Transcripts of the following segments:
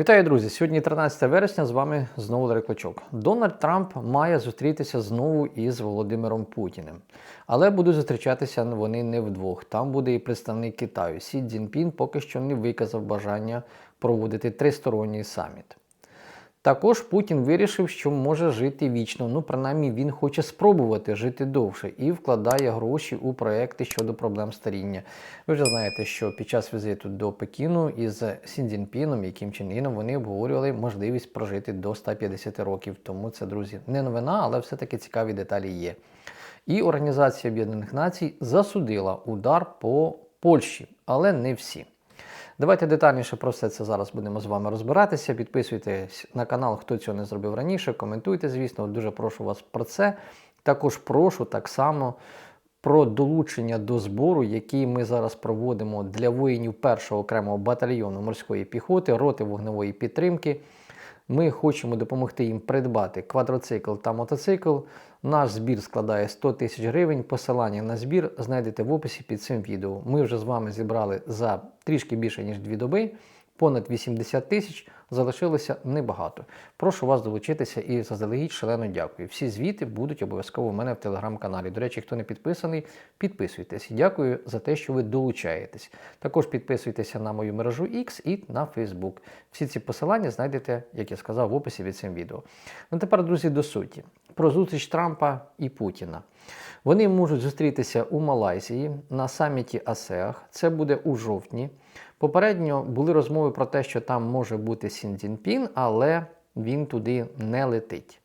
Вітаю, друзі! Сьогодні 13 вересня. З вами знову Дарик. Дональд Трамп має зустрітися знову із Володимиром Путіним. Але будуть зустрічатися вони не вдвох. Там буде і представник Китаю. Сі Цзіньпін поки що не виказав бажання проводити тристоронній саміт. Також Путін вирішив, що може жити вічно. Ну, принаймні, він хоче спробувати жити довше і вкладає гроші у проекти щодо проблем старіння. Ви вже знаєте, що під час візиту до Пекіну із Сіндзінпіном і Кім Чен вони обговорювали можливість прожити до 150 років. Тому це, друзі, не новина, але все-таки цікаві деталі є. І Організація Об'єднаних Націй засудила удар по Польщі, але не всі. Давайте детальніше про все це зараз будемо з вами розбиратися. Підписуйтесь на канал, хто цього не зробив раніше. Коментуйте, звісно, дуже прошу вас про це. Також прошу так само про долучення до збору, який ми зараз проводимо для воїнів першого окремого батальйону морської піхоти, роти вогневої підтримки. Ми хочемо допомогти їм придбати квадроцикл та мотоцикл. Наш збір складає 100 тисяч гривень. Посилання на збір знайдете в описі під цим відео. Ми вже з вами зібрали за трішки більше ніж дві доби. Понад 80 тисяч залишилося небагато. Прошу вас долучитися і заздалегідь шалено дякую. Всі звіти будуть обов'язково у мене в телеграм-каналі. До речі, хто не підписаний, підписуйтесь. Дякую за те, що ви долучаєтесь. Також підписуйтеся на мою мережу X і на Facebook. Всі ці посилання знайдете, як я сказав, в описі від цим відео. Ну тепер, друзі, до суті. Про зустріч Трампа і Путіна. Вони можуть зустрітися у Малайзії на саміті АСЕАХ. Це буде у жовтні. Попередньо були розмови про те, що там може бути Сін Цзіньпін, але він туди не летить.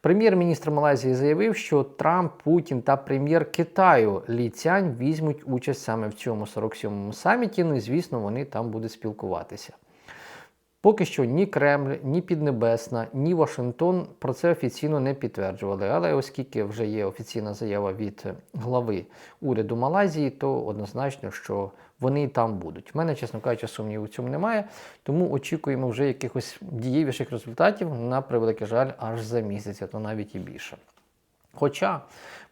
Прем'єр-міністр Малайзії заявив, що Трамп, Путін та прем'єр Китаю Лі Цянь візьмуть участь саме в цьому 47-му саміті. Ну і звісно, вони там будуть спілкуватися. Поки що ні Кремль, ні Піднебесна, ні Вашингтон про це офіційно не підтверджували. Але оскільки вже є офіційна заява від глави уряду Малайзії, то однозначно, що вони і там будуть. У мене, чесно кажучи, сумніву в цьому немає. Тому очікуємо вже якихось дієвіших результатів на превеликий жаль аж за місяць, а то навіть і більше. Хоча,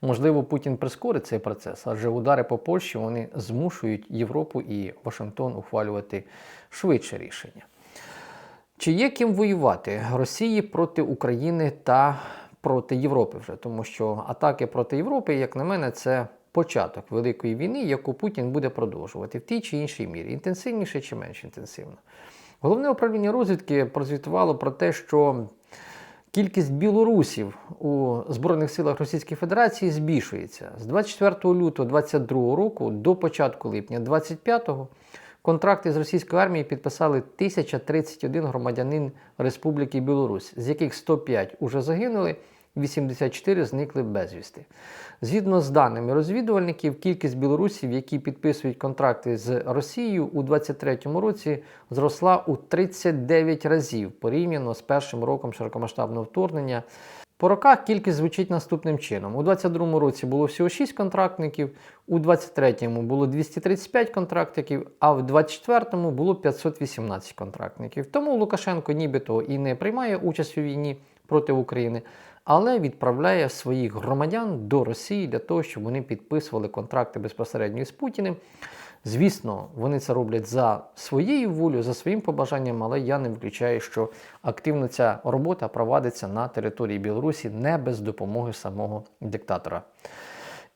можливо, Путін прискорить цей процес, адже удари по Польщі вони змушують Європу і Вашингтон ухвалювати швидше рішення. Чи є ким воювати Росії проти України та проти Європи вже? Тому що атаки проти Європи, як на мене, це початок великої війни, яку Путін буде продовжувати в тій чи іншій мірі, інтенсивніше чи менш інтенсивно. Головне управління розвідки прозвітувало про те, що кількість білорусів у Збройних силах Російської Федерації збільшується з 24 лютого 2022 року до початку липня 2025 Контракти з російською армією підписали 1031 громадянин Республіки Білорусь, з яких 105 уже загинули, 84 зникли безвісти. Згідно з даними розвідувальників, кількість білорусів, які підписують контракти з Росією у 2023 році, зросла у 39 разів порівняно з першим роком широкомасштабного вторгнення. По роках кількість звучить наступним чином. У 2022 році було всього 6 контрактників, у 2023 було 235 контрактників, а в 2024 було 518 контрактників. Тому Лукашенко нібито і не приймає участь у війні проти України, але відправляє своїх громадян до Росії для того, щоб вони підписували контракти безпосередньо з Путіним. Звісно, вони це роблять за своєю волею, за своїм побажанням, але я не виключаю, що активно ця робота провадиться на території Білорусі не без допомоги самого диктатора.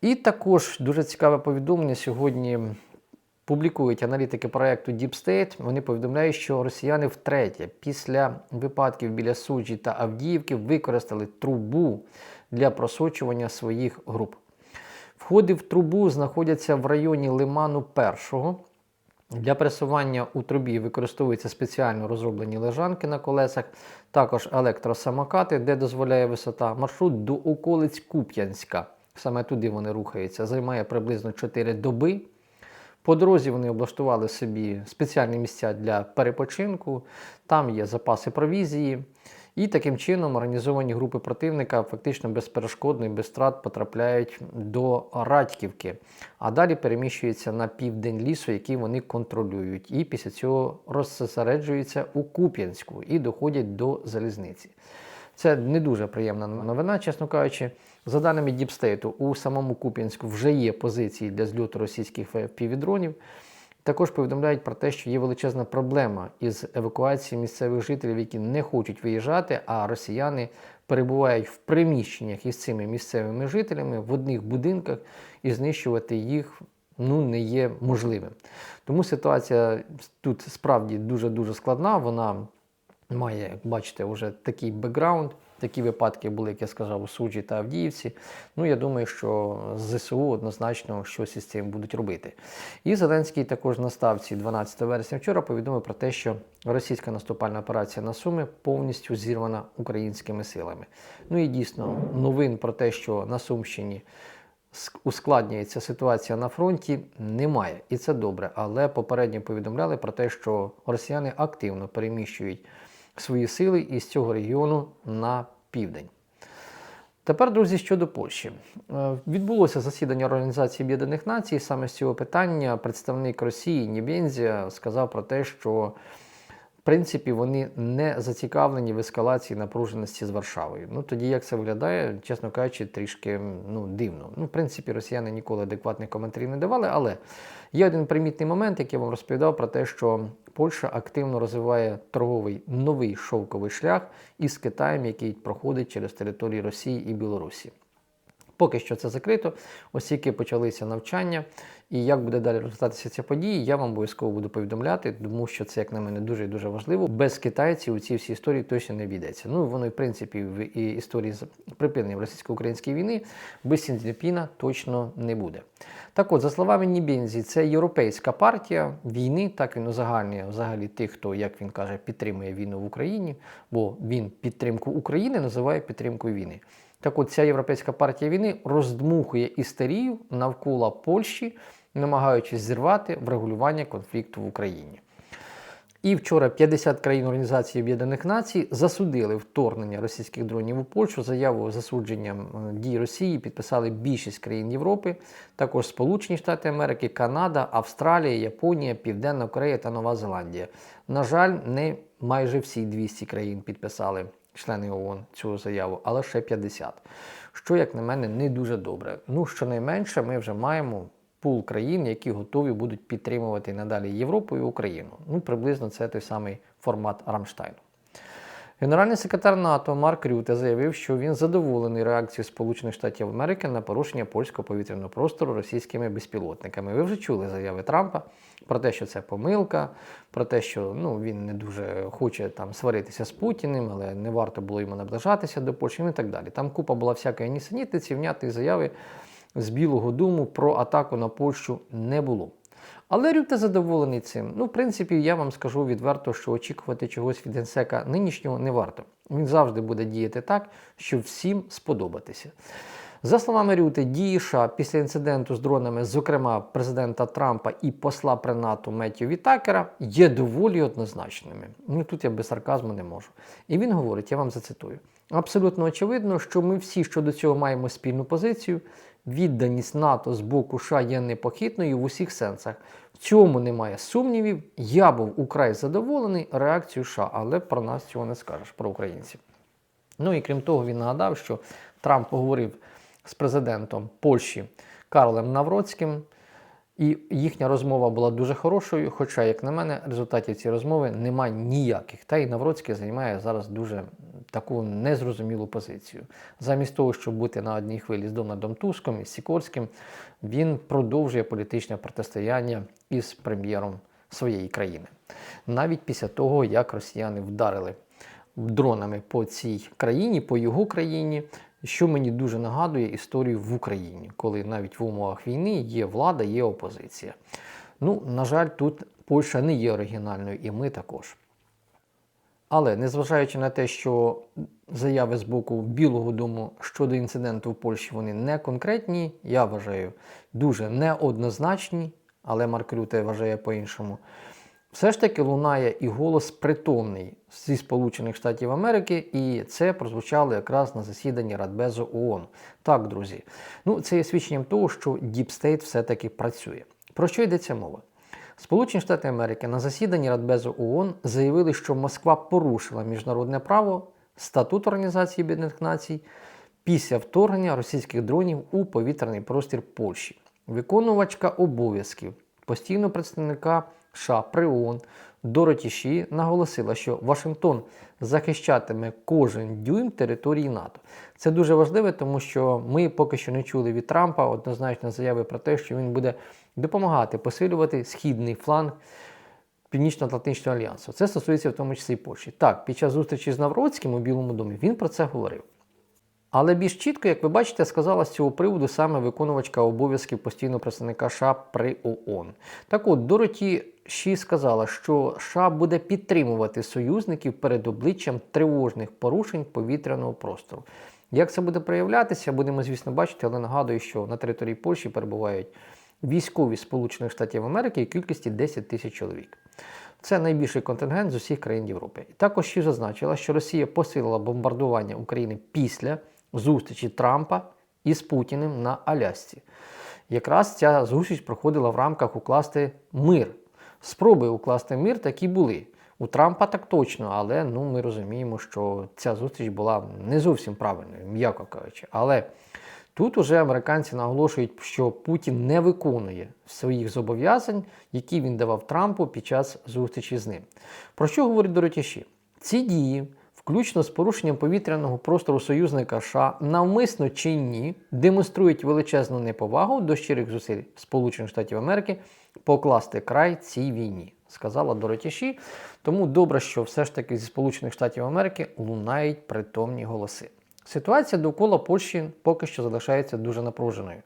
І також дуже цікаве повідомлення сьогодні. Публікують аналітики проекту Deep State. Вони повідомляють, що росіяни втретє, після випадків біля Суджі та Авдіївки, використали трубу для просочування своїх груп. Входи в трубу знаходяться в районі лиману першого. Для пресування у трубі використовуються спеціально розроблені лежанки на колесах, також електросамокати, де дозволяє висота. Маршрут до околиць Куп'янська. Саме туди вони рухаються, займає приблизно 4 доби. По дорозі вони облаштували собі спеціальні місця для перепочинку, там є запаси провізії. І таким чином організовані групи противника фактично безперешкодно і без страт потрапляють до Радьківки, а далі переміщуються на південь лісу, який вони контролюють. І після цього розсереджуються у Куп'янську і доходять до залізниці. Це не дуже приємна новина, чесно кажучи. За даними Діпстейту, у самому Куп'янську вже є позиції для зльоту російських півдронів. Також повідомляють про те, що є величезна проблема із евакуацією місцевих жителів, які не хочуть виїжджати, а росіяни перебувають в приміщеннях із цими місцевими жителями в одних будинках і знищувати їх ну, не є можливим. Тому ситуація тут справді дуже-дуже складна. Вона має, як бачите, вже такий бекграунд. Такі випадки були, як я сказав, у Суджі та Авдіївці. Ну, я думаю, що ЗСУ однозначно щось із цим будуть робити. І Зеленський також на ставці 12 вересня вчора повідомив про те, що російська наступальна операція на Суми повністю зірвана українськими силами. Ну і дійсно, новин про те, що на Сумщині ускладнюється ситуація на фронті, немає. І це добре. Але попередньо повідомляли про те, що росіяни активно переміщують свої сили із цього регіону на південь. Тепер, друзі, щодо Польщі. Е, Відбулося засідання Організації Об'єднаних Націй. Саме з цього питання представник Росії Нібензія сказав про те, що принципі вони не зацікавлені в ескалації напруженості з Варшавою. Ну тоді як це виглядає, чесно кажучи, трішки ну, дивно. Ну, в принципі, росіяни ніколи адекватних коментарів не давали, але є один примітний момент, який я вам розповідав про те, що Польща активно розвиває торговий новий шовковий шлях із Китаєм, який проходить через території Росії і Білорусі. Поки що це закрито, ось тільки почалися навчання, і як буде далі розвиватися ця подія, я вам обов'язково буду повідомляти, тому що це, як на мене, дуже і дуже важливо. Без китайців у цій всій історії точно не обійдеться. Ну воно, в принципі, в історії з припинення російсько-української війни без Сінцзінпіна точно не буде. Так от, за словами Нібензі, це європейська партія війни, так він узагальнює взагалі тих, хто, як він каже, підтримує війну в Україні, бо він підтримку України називає підтримкою війни. Так от ця європейська партія війни роздмухує істерію навколо Польщі, намагаючись зірвати врегулювання конфлікту в Україні. І вчора 50 країн Організації Об'єднаних Націй засудили вторгнення російських дронів у Польщу. Заяву засудженням е, дій Росії підписали більшість країн Європи, також Сполучені Штати Америки, Канада, Австралія, Японія, Південна Корея та Нова Зеландія. На жаль, не майже всі 200 країн підписали члени ООН цю заяву, але ще 50. Що, як на мене, не дуже добре. Ну, щонайменше, ми вже маємо пул країн, які готові будуть підтримувати надалі Європу і Україну. Ну, приблизно це той самий формат Рамштайну. Генеральний секретар НАТО Марк Рюте заявив, що він задоволений реакцією Сполучених Штатів Америки на порушення польського повітряного простору російськими безпілотниками. Ви вже чули заяви Трампа про те, що це помилка, про те, що ну, він не дуже хоче там сваритися з Путіним, але не варто було йому наближатися до Польщі ну і так далі. Там купа була всякої нісенітниці, внятої заяви з Білого Дому про атаку на Польщу не було. Але Рюте задоволений цим. Ну, в принципі, я вам скажу відверто, що очікувати чогось від генсека нинішнього не варто. Він завжди буде діяти так, щоб всім сподобатися. За словами Рюти, дії США після інциденту з дронами, зокрема президента Трампа і посла при НАТО Меттю Вітакера, є доволі однозначними. Ну тут я без сарказму не можу. І він говорить, я вам зацитую. Абсолютно очевидно, що ми всі щодо цього маємо спільну позицію. Відданість НАТО з боку США є непохитною в усіх сенсах. В цьому немає сумнівів. Я був украй задоволений реакцією США, але про нас цього не скажеш, про українців. Ну і крім того, він нагадав, що Трамп поговорив з президентом Польщі Карлем Навроцьким, і їхня розмова була дуже хорошою. Хоча, як на мене, результатів цієї розмови немає ніяких. Та й Навроцький займає зараз дуже таку незрозумілу позицію. Замість того, щоб бути на одній хвилі з Дональдом Туском і Сікорським, він продовжує політичне протистояння із прем'єром своєї країни. Навіть після того, як росіяни вдарили дронами по цій країні, по його країні, що мені дуже нагадує історію в Україні, коли навіть в умовах війни є влада, є опозиція. Ну, на жаль, тут Польща не є оригінальною, і ми також. Але незважаючи на те, що заяви з боку Білого Дому щодо інциденту в Польщі вони не конкретні, я вважаю дуже неоднозначні, але Марк Рюте вважає по-іншому. Все ж таки лунає і голос притомний зі Сполучених Штатів Америки, і це прозвучало якраз на засіданні Радбезу ООН. Так, друзі, ну це є свідченням того, що Діпстейт все-таки працює. Про що йдеться мова? Сполучені Штати Америки на засіданні Радбезу ООН заявили, що Москва порушила міжнародне право, статут Організації Об'єднаних Націй після вторгнення російських дронів у повітряний простір Польщі. Виконувачка обов'язків постійного представника США при ООН Дороті Ші наголосила, що Вашингтон захищатиме кожен дюйм території НАТО. Це дуже важливо, тому що ми поки що не чули від Трампа однозначно заяви про те, що він буде допомагати посилювати східний фланг Північно-Атлантичного альянсу. Це стосується в тому числі і Польщі. Так, під час зустрічі з Навроцьким у Білому домі він про це говорив. Але більш чітко, як ви бачите, сказала з цього приводу саме виконувачка обов'язків постійного представника США при ООН. Так от, Дороті Ші сказала, що США буде підтримувати союзників перед обличчям тривожних порушень повітряного простору. Як це буде проявлятися, будемо, звісно, бачити, але нагадую, що на території Польщі перебувають військові Сполучених Штатів Америки в кількості 10 тисяч чоловік. Це найбільший контингент з усіх країн Європи. І також ще зазначила, що Росія посилила бомбардування України після зустрічі Трампа із Путіним на Алясці. Якраз ця зустріч проходила в рамках укласти мир. Спроби укласти мир такі були. У Трампа так точно, але ну, ми розуміємо, що ця зустріч була не зовсім правильною, м'яко кажучи. Але тут уже американці наголошують, що Путін не виконує своїх зобов'язань, які він давав Трампу під час зустрічі з ним. Про що говорить Доротяші? Ці дії, включно з порушенням повітряного простору союзника США, навмисно чи ні, демонструють величезну неповагу до щирих зусиль Сполучених Штатів Америки покласти край цій війні, сказала Доротяші. Тому добре, що все ж таки зі Сполучених Штатів Америки лунають притомні голоси. Ситуація довкола Польщі поки що залишається дуже напруженою.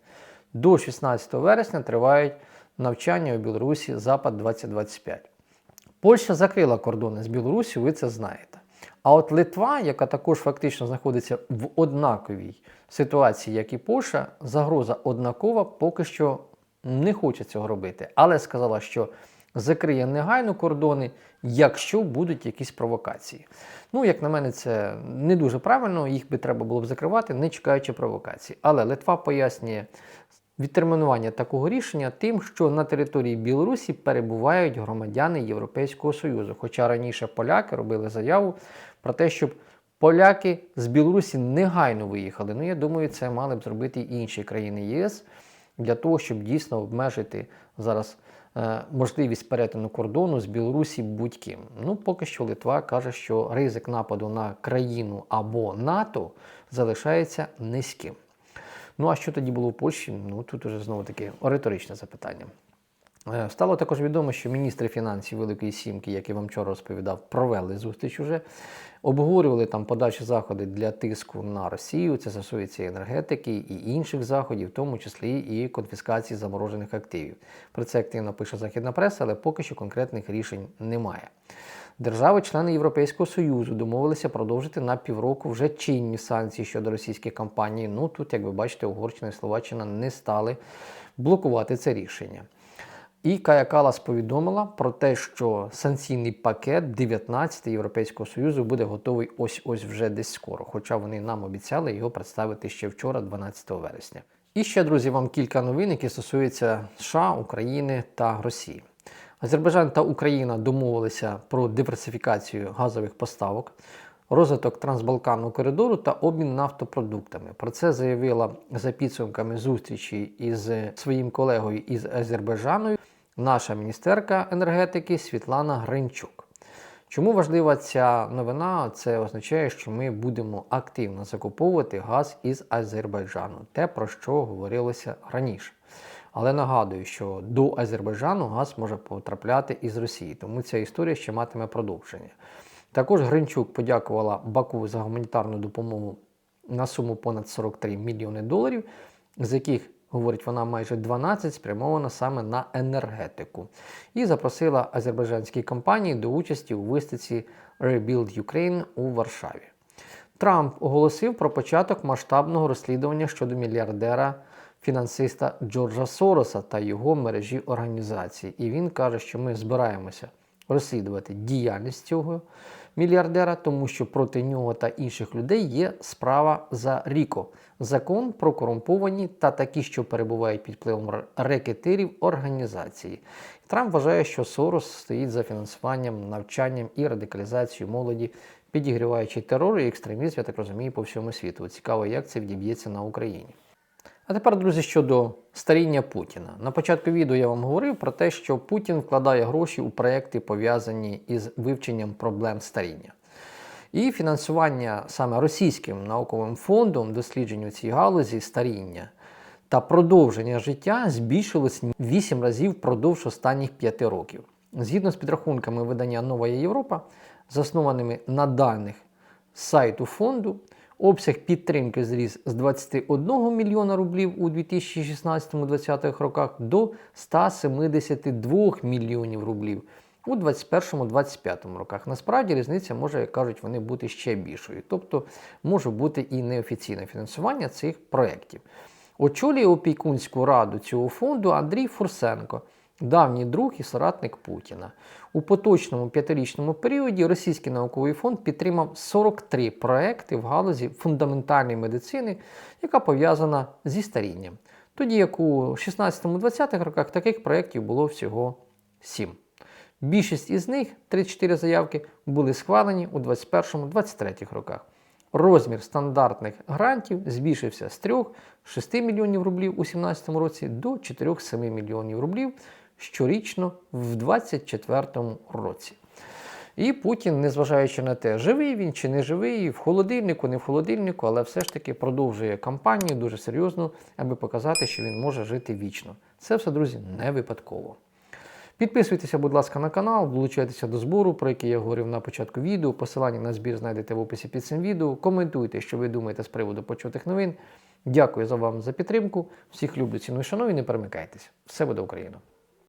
До 16 вересня тривають навчання у Білорусі Запад 2025. Польща закрила кордони з Білорусі, ви це знаєте. А от Литва, яка також фактично знаходиться в однаковій ситуації, як і Польща, загроза однакова, поки що не хоче цього робити. Але сказала, що закриє негайно кордони, якщо будуть якісь провокації. Ну, як на мене, це не дуже правильно, їх би треба було б закривати, не чекаючи провокації. Але Литва пояснює відтермінування такого рішення тим, що на території Білорусі перебувають громадяни Європейського Союзу. Хоча раніше поляки робили заяву про те, щоб поляки з Білорусі негайно виїхали. Ну, я думаю, це мали б зробити і інші країни ЄС для того, щоб дійсно обмежити зараз е, можливість перетину кордону з Білорусі будь-ким. Ну, поки що Литва каже, що ризик нападу на країну або НАТО залишається низьким. Ну а що тоді було в Польщі? Ну тут уже знову таки риторичне запитання. Е, Стало також відомо, що міністри фінансів Великої Сімки, як я вам вчора розповідав, провели зустріч уже, обговорювали там подальші заходи для тиску на Росію. Це стосується енергетики і інших заходів, в тому числі і конфіскації заморожених активів. Про це активно пише західна преса, але поки що конкретних рішень немає. Держави-члени Європейського Союзу домовилися продовжити на півроку вже чинні санкції щодо російських компаній. Ну тут, як ви бачите, Угорщина і Словаччина не стали блокувати це рішення. І Кая Калас повідомила про те, що санкційний пакет 19 Європейського Союзу буде готовий ось-ось вже десь скоро. Хоча вони нам обіцяли його представити ще вчора, 12 вересня. І ще, друзі, вам кілька новин, які стосуються США, України та Росії. Азербайджан та Україна домовилися про диверсифікацію газових поставок, розвиток трансбалканного коридору та обмін нафтопродуктами. Про це заявила за підсумками зустрічі із своїм колегою із Азербайджану наша міністерка енергетики Світлана Гринчук. Чому важлива ця новина? Це означає, що ми будемо активно закуповувати газ із Азербайджану, те, про що говорилося раніше. Але нагадую, що до Азербайджану газ може потрапляти із Росії, тому ця історія ще матиме продовження. Також Гринчук подякувала Баку за гуманітарну допомогу на суму понад 43 мільйони доларів, з яких, говорить вона, майже 12 спрямовано саме на енергетику. І запросила азербайджанські компанії до участі у виставці Rebuild Ukraine у Варшаві. Трамп оголосив про початок масштабного розслідування щодо мільярдера фінансиста Джорджа Сороса та його мережі організацій. І він каже, що ми збираємося розслідувати діяльність цього мільярдера, тому що проти нього та інших людей є справа за Ріко. Закон про корумповані та такі, що перебувають під впливом рекетирів організації. Трамп вважає, що Сорос стоїть за фінансуванням, навчанням і радикалізацією молоді, підігріваючи терор і екстремізм, я так розумію, по всьому світу. Цікаво, як це відіб'ється на Україні. А тепер, друзі, щодо старіння Путіна. На початку відео я вам говорив про те, що Путін вкладає гроші у проекти, пов'язані із вивченням проблем старіння. І фінансування саме російським науковим фондом досліджень у цій галузі старіння та продовження життя збільшилось 8 разів впродовж останніх 5 років. Згідно з підрахунками видання Нова Європа, заснованими на даних сайту фонду, обсяг підтримки зріс з 21 мільйона рублів у 2016-2020 роках до 172 мільйонів рублів у 2021-2025 роках. Насправді різниця може, як кажуть, вони бути ще більшою. Тобто може бути і неофіційне фінансування цих проєктів. Очолює опікунську раду цього фонду Андрій Фурсенко, давній друг і соратник Путіна. У поточному п'ятирічному періоді Російський науковий фонд підтримав 43 проекти в галузі фундаментальної медицини, яка пов'язана зі старінням. Тоді як у 16-20 роках таких проєктів було всього 7. Більшість із них, 34 заявки, були схвалені у 21-23 роках. Розмір стандартних грантів збільшився з 3-6 мільйонів рублів у 2017 році до 4-7 мільйонів рублів щорічно в 2024 році. І Путін, незважаючи на те, живий він чи не живий, в холодильнику, не в холодильнику, але все ж таки продовжує кампанію дуже серйозно, аби показати, що він може жити вічно. Це все, друзі, не випадково. Підписуйтеся, будь ласка, на канал, долучайтеся до збору, про який я говорив на початку відео. Посилання на збір знайдете в описі під цим відео. Коментуйте, що ви думаєте з приводу почутих новин. Дякую за вам за підтримку. Всіх люблю, ціную, шаную, не перемикайтеся. Все буде Україна!